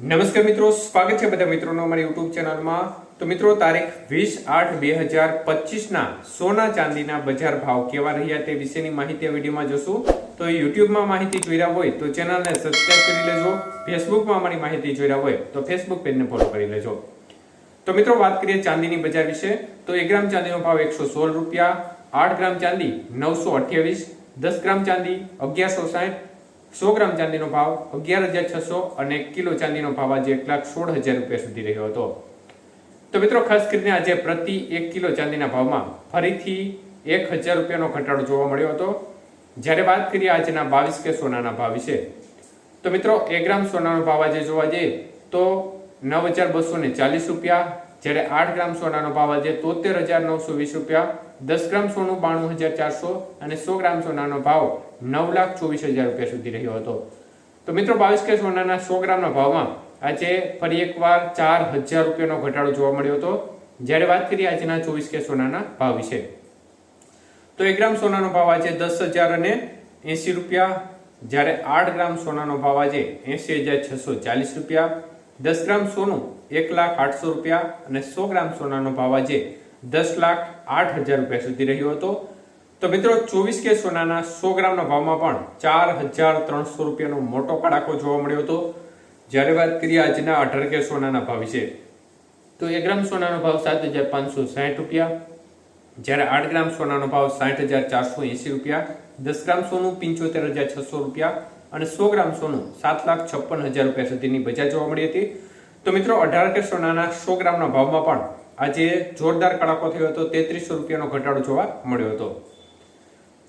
નમસ્કાર મિત્રો, સ્વાગત છે બધા મિત્રોનો અમારી યુટ્યુબ ચેનલમાં. તો મિત્રો, તારીખ વીસ આઠ બે હજાર પચીસના સોના ચાંદીના બજાર ભાવ કેવા રહ્યા તે વિશેની માહિતી વિડીયોમાં જોશું. તો યુટ્યુબમાં માહિતી જોઈ રહ્યા હોય તો ચેનલને સબસ્ક્રાઇબ કરી લેજો. ફેસબુકમાં અમારી માહિતી જોઈ રહ્યા હોય તો ફેસબુક પેજને ફોલો કરી લેજો. તો મિત્રો, વાત કરીએ ચાંદીની બજાર વિશે. તો એક ગ્રામ ચાંદીનો ભાવ એકસો સોળ રૂપિયા, આઠ ગ્રામ ચાંદી નવસો અઠ્યાવીસ, દસ ગ્રામ ચાંદી અગિયારસો સાઠ સો ગ્રામ ચાંદીનો ભાવ, અગિયાર હજાર છસો અને કિલો ચાંદીનો ભાવ આજે એક લાખ સોળ હજાર રૂપિયા સુધી રહ્યો હતો. તો મિત્રો, ખાસ કરીને આજે પ્રતિ એક કિલો ચાંદીના ભાવમાં ફરીથી એક હજાર રૂપિયાનો ઘટાડો જોવા મળ્યો હતો. જ્યારે વાત કરીએ આજના બાવીસ કે સોનાના ભાવ વિશે, તો મિત્રો, એક ગ્રામ સોનાનો ભાવ આજે જોવા જઈએ તો નવ હજાર બસો ને ચાલીસ રૂપિયા, જ્યારે આઠ ગ્રામ સોનાનો ભાવ આજે તોતેર હજાર નવસો વીસ રૂપિયા, દસ ગ્રામ સોનું બાણું હજાર ચારસો અને સો ગ્રામ સોનાનો ભાવ નવ લાખ ચોવીસ હજાર રૂપિયા સુધી રહ્યો હતો. તો મિત્રો બાવીસ કે સોનાના સો ગ્રામના ભાવમાં આજે ફરી એકવાર ચાર હજાર રૂપિયાનો ઘટાડો જોવા મળ્યો હતો. જ્યારે વાત કરીએ આજના ચોવીસ કે સોનાના ભાવ વિશે. તો એક ગ્રામ સોનાનો ભાવ આજે દસ હજાર અને એંસી રૂપિયા. જ્યારે આઠ ગ્રામ સોનાનો ભાવ આજે એંસી હજાર છસો ચાલીસ રૂપિયા. દસ ગ્રામ સોનું એક લાખ આઠસો રૂપિયા અને સો ગ્રામ સોનાનો ભાવ આજે દસ લાખ આઠ હજાર રૂપિયા સુધી રહ્યો હતો. તો મિત્રો, ચોવીસ કે સોનાના સો ગ્રામના ભાવમાં પણ ચાર હજાર ત્રણસો રૂપિયાનો મોટો કડાકો જોવા મળ્યો હતો. જ્યારે વાત કરીએ આજના અઢાર કે સોનાના ભાવ વિશે, તો એક ગ્રામ સોનાનો ભાવ સાત હજાર પાંચસો સાઠ રૂપિયા, જ્યારે આઠ ગ્રામ સોનાનો ભાવ સાઠ હજાર ચારસો એંસી રૂપિયા, દસ ગ્રામ સોનું પંચોતેર હજાર છસો રૂપિયા અને સો ગ્રામ સોનું સાત લાખ છપ્પન હજાર રૂપિયા સુધીની બજાર જોવા મળી હતી. તો મિત્રો, અઢાર કે સોનાના સો ગ્રામના ભાવમાં પણ આજે જોરદાર કડાકો થયો હતો, તેત્રીસો રૂપિયાનો ઘટાડો જોવા મળ્યો હતો.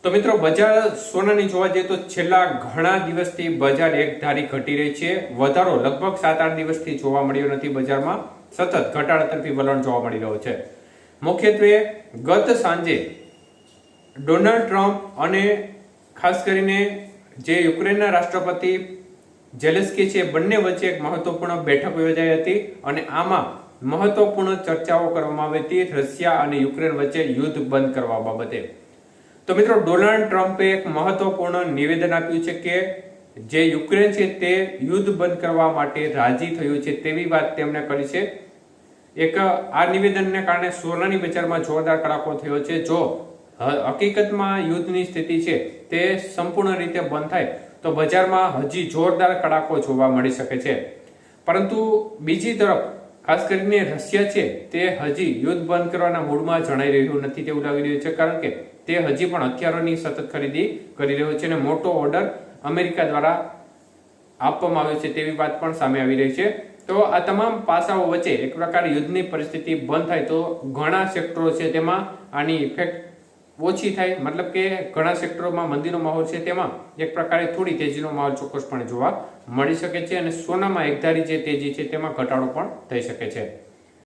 તો મિત્રો, બજાર સોનાની જોવા જઈએ તો છેલ્લા ઘણા દિવસથી બજાર એક ધારી ઘટી રહી છે. વધારો લગભગ સાત આઠ દિવસથી જોવા મળ્યો નથી બજારમાં. સતત ઘટાડા તરફી વલણ જોવા મળી રહ્યો છે. મુખ્યત્વે ગત સાંજે ડોનાલ્ડ ટ્રમ્પ અને ખાસ કરીને જે યુક્રેનના રાષ્ટ્રપતિ જેલેસ્કી છે, બંને વચ્ચે એક મહત્વપૂર્ણ બેઠક યોજાઈ હતી અને આમાં મહત્વપૂર્ણ ચર્ચાઓ કરવામાં આવી હતી. રશિયા અને યુક્રેન વચ્ચે યુદ્ધ બંધ કરવા બાબતે. તો મિત્રો, ડોનાલ્ડ ટ્રમ્પે એક મહત્વપૂર્ણ નિવેદન આપ્યું છે કે જે યુક્રેન છે તે યુદ્ધ બંધ કરવા માટે રાજી થયું છે તેવી વાત તેમણે કરી છે. એક, આ નિવેદનને કારણે સોનાની બજારમાં જોરદાર કડાકો થયો છે. જો હકીકતમાં યુદ્ધની સ્થિતિ છે તે સંપૂર્ણ રીતે બંધ થાય, તો બજારમાં હજી જોરદાર કડાકો જોવા મળી શકે છે. પરંતુ બીજી તરફ, ખાસ કરીને રશિયા છે તે હજી યુદ્ધ બંધ કરવાના મૂડમાં જણાઈ રહ્યું નથી તેવું લાગી રહ્યું છે. કારણ કે તે હજી પણ હથિયારોની સતત ખરીદી કરી રહ્યો છે અને મોટો ઓર્ડર અમેરિકા દ્વારા આપવામાં આવ્યો છે તેવી વાત પણ સામે આવી રહી છે. તો આ તમામ પાસાઓ વચ્ચે એક પ્રકાર યુદ્ધની પરિસ્થિતિ બંધ થાય તો ઘણા સેક્ટરો છે તેમાં આની ઇફેક્ટ ઓછી થાય. મતલબ કે ઘણા સેક્ટરોમાં મંદીનો માહોલ છે તેમાં એક પ્રકારે થોડી તેજીનો માહોલ ચોક્કસપણે જોવા મળી શકે છે અને સોનામાં એકધારી જે તેજી છે તેમાં ઘટાડો પણ થઈ શકે છે.